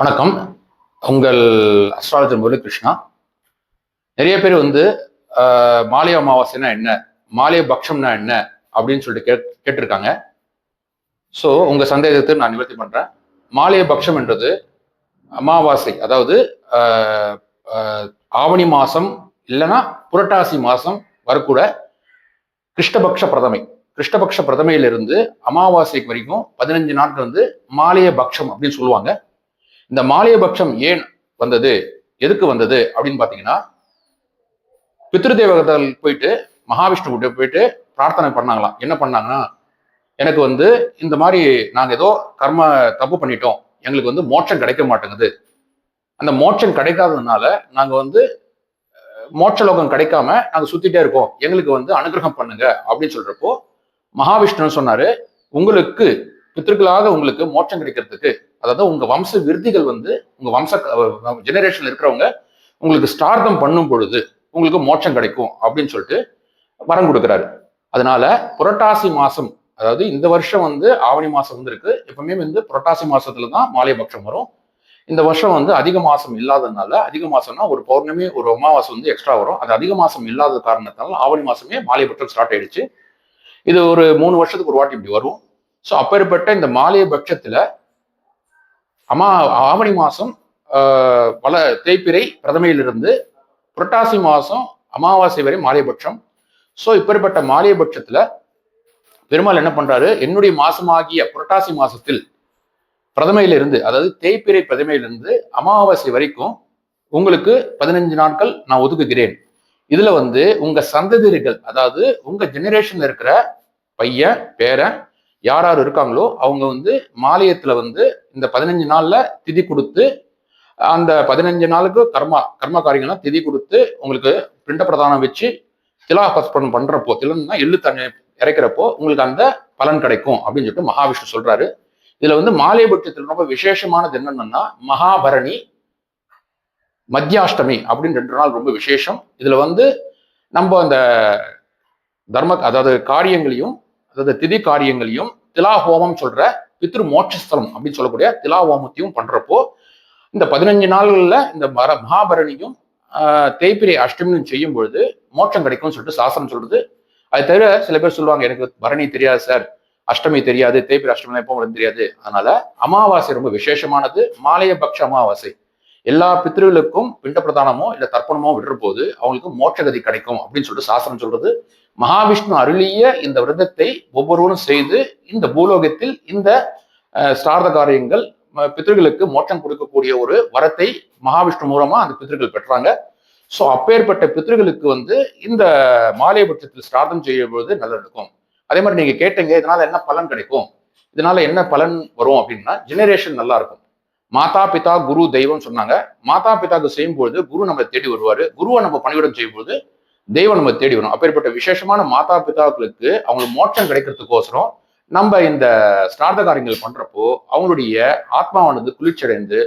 வணக்கம். உங்கள் அஸ்ட்ராலஜர் முரளி கிருஷ்ணா. நிறைய பேர் வந்து ஆஹ், மாலை அமாவாசைனா என்ன மாலை பக்ஷம்னா என்ன அப்படின்னு சொல்லிட்டு கேட் கேட்டிருக்காங்க. ஸோ உங்கள் சந்தேகத்தை நான் நிவர்த்தி பண்ணுறேன் மாலைய பக்ஷம்ன்றது அமாவாசை அதாவது ஆவணி மாதம் இல்லைன்னா புரட்டாசி மாதம் வரக்கூட கிருஷ்ணபக்ஷ பிரதமை. கிருஷ்ணபக்ஷ பிரதமையிலிருந்து அமாவாசைக்கு வரைக்கும் பதினஞ்சு நாட்கள் வந்து மாலைய பக்ஷம் அப்படின்னு சொல்லுவாங்க. இந்த மாலியபட்சம் ஏன் வந்தது? எதுக்கு வந்தது? அப்படின்னு பாத்தீங்கன்னா பித்ருதேவகத்தில் போயிட்டு மகாவிஷ்ணு கிட்ட போயிட்டு பிரார்த்தனை பண்ணாங்களாம். என்ன பண்ணாங்கன்னா எனக்கு வந்து இந்த மாதிரி நாங்க ஏதோ கர்ம தப்பு பண்ணிட்டோம். எங்களுக்கு வந்து மோட்சம் கிடைக்க மாட்டேங்குது. அந்த மோட்சம் கிடைக்காததுனால நாங்க வந்து மோட்சலோகம் கிடைக்காம நாங்க சுத்திட்டே இருக்கோம். எங்களுக்கு வந்து அனுகிரகம் பண்ணுங்க அப்படின்னு சொல்றப்போ மகாவிஷ்ணுன்னு சொன்னாரு உங்களுக்கு பித்திருக்களாக உங்களுக்கு மோட்சம் கிடைக்கிறதுக்கு அதாவது உங்க வம்ச விருதிகள் வந்து உங்க வம்ச ஜெனரேஷன்ல இருக்கிறவங்க உங்களுக்கு ஸ்டார்தம் பண்ணும் பொழுது உங்களுக்கு மோட்சம் கிடைக்கும் அப்படின்னு சொல்லிட்டு வரம் கொடுக்குறாரு. அதனால புரட்டாசி மாசம் அதாவது இந்த வருஷம் வந்து ஆவணி மாசம் வந்து இருக்கு எப்பவுமே வந்து புரட்டாசி மாசத்துல தான் மாலை பட்சம் வரும். இந்த வருஷம் வந்து அதிக மாசம் இல்லாததுனால அதிக மாசம்னா ஒரு பௌர்ணமி ஒரு அமாவாசை வந்து எக்ஸ்ட்ரா வரும். அது அதிக மாசம் இல்லாத காரணத்தால ஆவணி மாசமே மாலை பட்சம் ஸ்டார்ட் ஆயிடுச்சு. இது ஒரு மூணு வருஷத்துக்கு ஒரு வாட்டி இப்படி வரும். ஸோ அப்பேற்பட்ட இந்த மாலைய பட்சத்துல அமா ஆவணி மாதம் பல தேய்பிறை பிரதமையிலிருந்து புரட்டாசி மாதம் அமாவாசை வரை மாலையபட்சம் ஸோ இப்படிப்பட்ட மாலியபட்சத்தில் பெருமாள் என்ன பண்ணுறாரு என்னுடைய மாசமாகிய புரட்டாசி மாசத்தில் பிரதமையிலிருந்து அதாவது தேய்பிறை பிரதமையிலிருந்து அமாவாசை வரைக்கும் உங்களுக்கு பதினஞ்சு நாட்கள் நான் ஒதுக்குகிறேன். இதுல வந்து உங்க சந்ததிகள் அதாவது உங்க ஜெனரேஷன்ல இருக்கிற பையன் பேரன் யார் யார் இருக்காங்களோ அவங்க வந்து மாலயத்துல வந்து இந்த பதினஞ்சு நாள்ல திதி கொடுத்து அந்த பதினஞ்சு நாளுக்கு கர்மா கர்ம காரியங்கள்லாம் திதி கொடுத்து உங்களுக்கு பிண்ட பிரதானம் வச்சு திலாபஸ்பனம் பண்றப்போ திலன்னா எள்ளு தண்ணி இறைக்கிறப்போ உங்களுக்கு அந்த பலன் கிடைக்கும் அப்படின்னு சொல்லிட்டு மகாவிஷ்ணு சொல்றாரு. இதுல வந்து மாலையபட்சத்தில் ரொம்ப விசேஷமானது என்னன்னா மகாபரணி மத்தியாஷ்டமி அப்படின்னு ரெண்டு நாள் ரொம்ப விசேஷம். இதுல வந்து நம்ம அந்த தர்ம அதாவது காரியங்களையும் அதாவது திதி காரியங்களையும் திலா ஹோமம் சொல்ற பித்ரு மோட்சஸ்தலம் அப்படின்னு சொல்லக்கூடிய திலா ஹோமத்தையும் பண்றப்போ இந்த பதினஞ்சு நாள்கள்ல இந்த மர மகாபரணியும் ஆஹ், தேய்பிரை அஷ்டமியும் செய்யும் பொழுது மோட்சம் கிடைக்கும்னு சொல்லிட்டு சாஸ்திரம் சொல்றது. அது தவிர சில பேர் சொல்லுவாங்க எனக்கு பரணி தெரியாது சார் அஷ்டமி தெரியாது தேய்பிரை அஷ்டமி எப்போ தெரியாது. அதனால அமாவாசை ரொம்ப விசேஷமானது மாலைய பக்ஷ அமாவாசை. எல்லா பித்ருகளுக்கும் பிண்ட பிரதானமோ இல்ல தர்ப்பணமோ விடுற போது அவங்களுக்கு மோட்சகதி கிடைக்கும் அப்படின்னு சொல்லிட்டு சாஸ்திரம் சொல்றது. மகாவிஷ்ணு அருளிய இந்த விரதத்தை ஒவ்வொருவரும் செய்து இந்த பூலோகத்தில் இந்த ஸ்டார்த காரியங்கள் ம- பித்ருகளுக்கு மோட்சம் கொடுக்கக்கூடிய ஒரு வரத்தை மகாவிஷ்ணு மூலமா அந்த பித்ருகள் பெற்றாங்க. ஸோ அப்பேற்பட்ட பித்ருகளுக்கு வந்து இந்த மாலை பட்சத்தில் ஸ்டார்தம் செய்யும் பொழுது நல்லா இருக்கும் அதே மாதிரி நீங்க கேட்டீங்க இதனால என்ன பலன் கிடைக்கும்? இதனால என்ன பலன் வரும் அப்படின்னா ஜெனரேஷன் நல்லா இருக்கும். மாதா பிதா குரு தெய்வம் சொன்னாங்க. மாதா பிதாக்கு செய்யும் பொழுது குரு நம்ம தேடி வருவாரு. குருவை நம்ம பணியுடன் செய்யும் பொழுது தெய்வம் நம்ம தேடி வரும். அப்பேற்பட்ட விசேஷமான மாதா பிதாக்களுக்கு அவங்களுக்கு மோட்சம் கிடைக்கிறதுக்கோசரம் நம்ம இந்த ஸ்ரார்த்த காரியங்கள் பண்றப்போ அவங்களுடைய ஆத்மாவானது குளிர்ச்சியடைந்து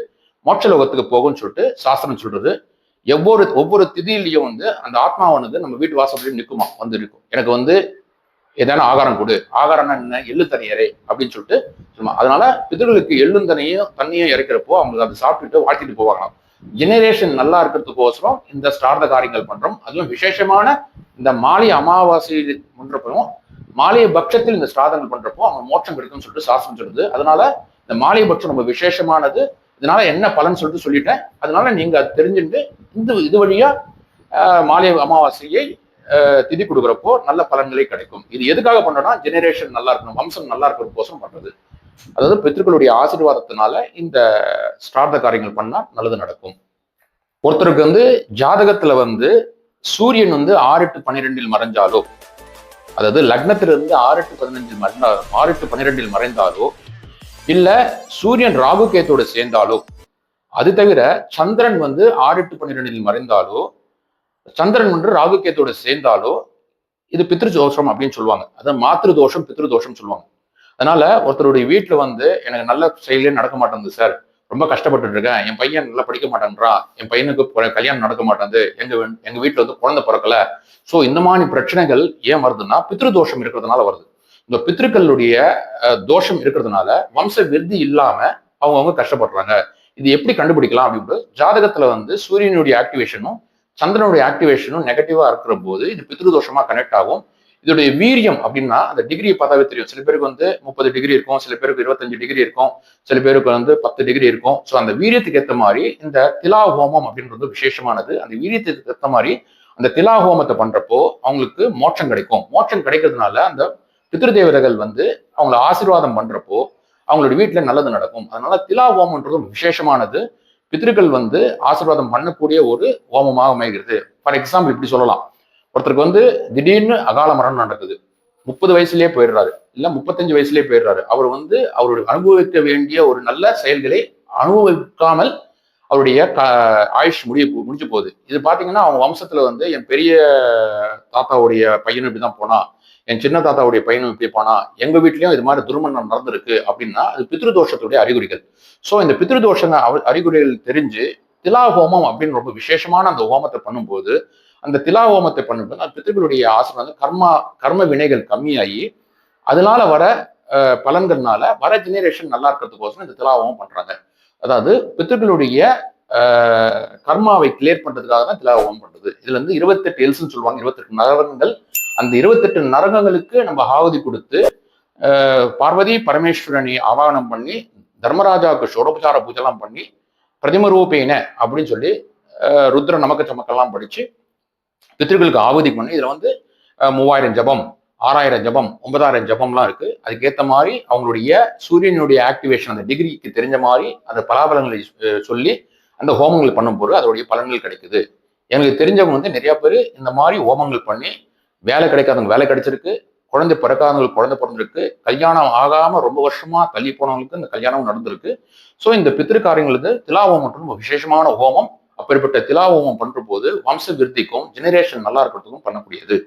மோட்ச லோகத்துக்கு போகும்னு சொல்லிட்டு சாஸ்திரம் சொல்றது. எவ்வொரு ஒவ்வொரு திதியிலையும் வந்து அந்த ஆத்மாவானது நம்ம வீட்டு வாசப்படியும் நிற்குமா? வந்து இருக்கும் எனக்கு வந்து ஏதாவது ஆகாரம் கொடு. ஆகாரம்னா என்ன? எள்ளு தனியறை அப்படின்னு சொல்லிட்டு சும்மா அதனால பிதர்களுக்கு எள்ளும் தண்ணியும் தண்ணியும் இறக்கிறப்போ அவங்களுக்கு அதை சாப்பிட்டுட்டு வாழ்த்திட்டு போவாங்களாம். ஜெனரேஷன் நல்லா இருக்கிறதுக்கோசரம் இந்த ஸ்டார்த காரியங்கள் பண்றோம். அதுவும் விசேஷமான இந்த மாலை அமாவாசை பண்றப்பவும் மாலைய பட்சத்தில் இந்த ஸ்ராதங்கள் பண்றப்போ அவங்க மோட்சம் கிடைக்கும்னு சொல்லிட்டு சாஸ்திரம் சொல்லுது. அதனால இந்த மாலை பட்சம் ரொம்ப விசேஷமானது. இதனால என்ன பலன் சொல்லிட்டு சொல்லிட்டேன். அதனால நீங்க அது தெரிஞ்சுட்டு இந்த இது வழியா மாலை அமாவாசையை திதி கொடுக்குறப்போ நல்ல பலன்களே கிடைக்கும். இது எதுக்காக பண்ணோம்னா ஜெனரேஷன் நல்லா இருக்கணும் வம்சம் நல்லா இருக்கிறதுக்கோசரம் பண்றது. அதாவது பித்திருக்களுடைய ஆசீர்வாதத்தினால இந்த ஸ்டார்த காரியங்கள் பண்ணா நல்லது நடக்கும். ஒருத்தருக்கு வந்து ஜாதகத்துல வந்து சூரியன் வந்து ஆறு எட்டு பன்னிரெண்டில் மறைஞ்சாலோ அதாவது லக்னத்திலிருந்து ஆறு எட்டு பதினஞ்சில் மறைந்தா ஆறு எட்டு பன்னிரெண்டில் மறைந்தாலோ இல்ல சூரியன் ராகு கேத்தோடு சேர்ந்தாலோ அது தவிர சந்திரன் வந்து ஆறு எட்டு பன்னிரெண்டில் மறைந்தாலோ சந்திரன் ஒன்று ராகு கேத்தோடு சேர்ந்தாலோ இது பித்ரு தோஷம் அப்படின்னு சொல்லுவாங்க. அதான் மாத்திரு தோஷம் பித்ரு தோஷம் சொல்லுவாங்க. அதனால ஒருத்தருடைய வீட்டுல வந்து எனக்கு நல்ல செயலே நடக்க மாட்டேங்குது சார் ரொம்ப கஷ்டப்பட்டுட்டு இருக்கேன். என் பையன் நல்லா படிக்க மாட்டேன்றான். என் பையனுக்கு கல்யாணம் நடக்க மாட்டேங்குது. எங்க எங்க வீட்டுல வந்து குழந்தை பிறக்கல. சோ இந்த மாதிரி பிரச்சனைகள் ஏன் வருதுன்னா பித்ரு தோஷம் இருக்கிறதுனால வருது. இந்த பித்ருக்களுடைய தோஷம் இருக்கிறதுனால வம்ச விருதி இல்லாம அவங்கவுங்க கஷ்டப்படுறாங்க. இது எப்படி கண்டுபிடிக்கலாம் அப்படின்ட்டு ஜாதகத்துல வந்து சூரியனுடைய ஆக்டிவேஷனும் சந்திரனுடைய ஆக்டிவேஷனும் நெகட்டிவா இருக்கிற போது இது பித்ருதோஷமா கனெக்ட் ஆகும். இதோடைய வீரியம் அப்படின்னா அந்த டிகிரியை பார்த்தாவே தெரியும். சில பேருக்கு வந்து முப்பது டிகிரி இருக்கும் சில பேருக்கு இருபத்தஞ்சு டிகிரி இருக்கும் சில பேருக்கு வந்து பத்து டிகிரி இருக்கும். ஸோ அந்த வீரியத்துக்கு ஏற்ற மாதிரி இந்த திலா ஹோமம் அப்படின்றது விசேஷமானது. அந்த வீரியத்துக்கு ஏற்ற மாதிரி அந்த திலா ஹோமத்தை பண்றப்போ அவங்களுக்கு மோட்சம் கிடைக்கும். மோட்சம் கிடைக்கிறதுனால அந்த பித்ருதேவதைகள் வந்து அவங்கள ஆசீர்வாதம் பண்றப்போ அவங்களோட வீட்டில் நல்லது நடக்கும். அதனால திலா ஹோமன்றது விசேஷமானது. பித்ருக்கள் வந்து ஆசீர்வாதம் பண்ணக்கூடிய ஒரு ஹோமமாக அமைகிறது. ஃபார் எக்ஸாம்பிள் இப்படி சொல்லலாம். ஒருத்தருக்கு வந்து திடீர்னு அகால மரணம் நடக்குது. முப்பது வயசுலயே போயிடுறாரு. இல்ல முப்பத்தஞ்சு வயசுலயே போயிடுறாரு. அவர் வந்து அவருடைய அனுபவிக்க வேண்டிய ஒரு நல்ல செயல்களை அனுபவிக்காமல் அவருடைய க ஆயுஷ் முடிய முடிஞ்சு போகுது. இது பாத்தீங்கன்னா அவங்க வம்சத்துல வந்து என் பெரிய தாத்தாவுடைய பையனும் இப்படிதான் போனா என் சின்ன தாத்தாவுடைய பையனும் இப்படி போனா எங்க வீட்லயும் இது மாதிரி துர்மணம் நடந்திருக்கு அப்படின்னா அது பித்ருதோஷத்துடைய அறிகுறிகள். ஸோ இந்த பித்ருதோஷங்க அறிகுறிகள் தெரிஞ்சு திலா ஹோமம் அப்படின்னு ரொம்ப விசேஷமான அந்த ஹோமத்தை பண்ணும்போது அந்த திலா ஹோமத்தை பண்ணும்போது அந்த பித்ருக்களுடைய வந்து கர்மா கர்ம வினைகள் கம்மியாகி அதனால வர பலன்கள்னால வர ஜெனரேஷன் நல்லா இருக்கிறதுக்கோசரம் இந்த திலா ஹோமம் பண்றாங்க. அதாவது பித்ருக்களுடைய கர்மாவை கிளியர் பண்றதுக்காக தான் திலா ஹோமம் பண்றது. இதுல இருந்து இருபத்தெட்டு எல்ஸ்ன்னு சொல்லுவாங்க இருபத்தெட்டு நரகங்கள் அந்த இருபத்தெட்டு நரகங்களுக்கு நம்ம ஆகுதி கொடுத்து பார்வதி பரமேஸ்வரனை ஆவாகனம் பண்ணி தர்மராஜாவுக்கு ஷோடோபச்சார பூஜைலாம் பண்ணி பிரதிம ரூபேன அப்படின்னு சொல்லி ருத்ர நமக்க சமக்கெல்லாம் படிச்சு பித்திருக்களுக்கு ஆகுதி பண்ணி இதுல வந்து மூவாயிரம் ஜபம் ஆறாயிரம் ஜபம் ஒன்பதாயிரம் ஜபம்லாம் இருக்கு. அதுக்கேற்ற மாதிரி அவங்களுடைய சூரியனுடைய ஆக்டிவேஷன் அந்த டிகிரிக்கு தெரிஞ்ச மாதிரி அந்த பலாபலங்களை சொல்லி அந்த ஹோமங்கள் பண்ணும்போது அதோடைய பலன்கள் கிடைக்குது. எனக்கு தெரிஞ்சவங்க வந்து நிறைய பேர் இந்த மாதிரி ஹோமங்கள் பண்ணி வேலை கிடைக்காதவங்க வேலை கிடைச்சிருக்கு. குழந்தை பிறக்காதவங்களுக்கு குழந்தை பிறந்திருக்கு. கல்யாணம் ஆகாம ரொம்ப வருஷமா தள்ளி போனவங்களுக்கு இந்த கல்யாணம் நடந்திருக்கு. ஸோ இந்த பித்திருக்காரியங்களுக்கு திலா ஹோமம் ரொம்ப விசேஷமான ஹோமம். அப்பேற்பட்ட திலா ஹோமம் பண்ற போது வம்ச விருத்திக்கும் ஜெனரேஷன் நல்லா இருக்கிறதுக்கும் பண்ணக்கூடியது.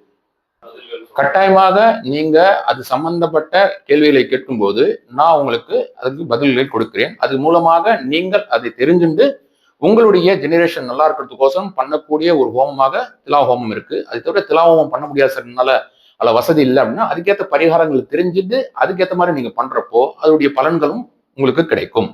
கட்டாயமாக நீங்க அது சம்பந்தப்பட்ட கேள்விகளை கேட்கும்போது நான் உங்களுக்கு அதுக்கு பதில்களை கொடுக்கிறேன். அது மூலமாக நீங்கள் அதை தெரிஞ்சுண்டு உங்களுடைய ஜெனரேஷன் நல்லா இருக்கிறதுக்கோசரம் பண்ணக்கூடிய ஒரு ஹோமமாக திலா ஹோமம் இருக்கு. அது தவிர திலா ஹோமம் பண்ண முடியாத சரியனால அதில் வசதி இல்லை அப்படின்னா அதுக்கேற்ற பரிகாரங்கள் தெரிஞ்சுட்டு அதுக்கேற்ற மாதிரி நீங்க பண்றப்போ அதோடைய பலன்களும் உங்களுக்கு கிடைக்கும்.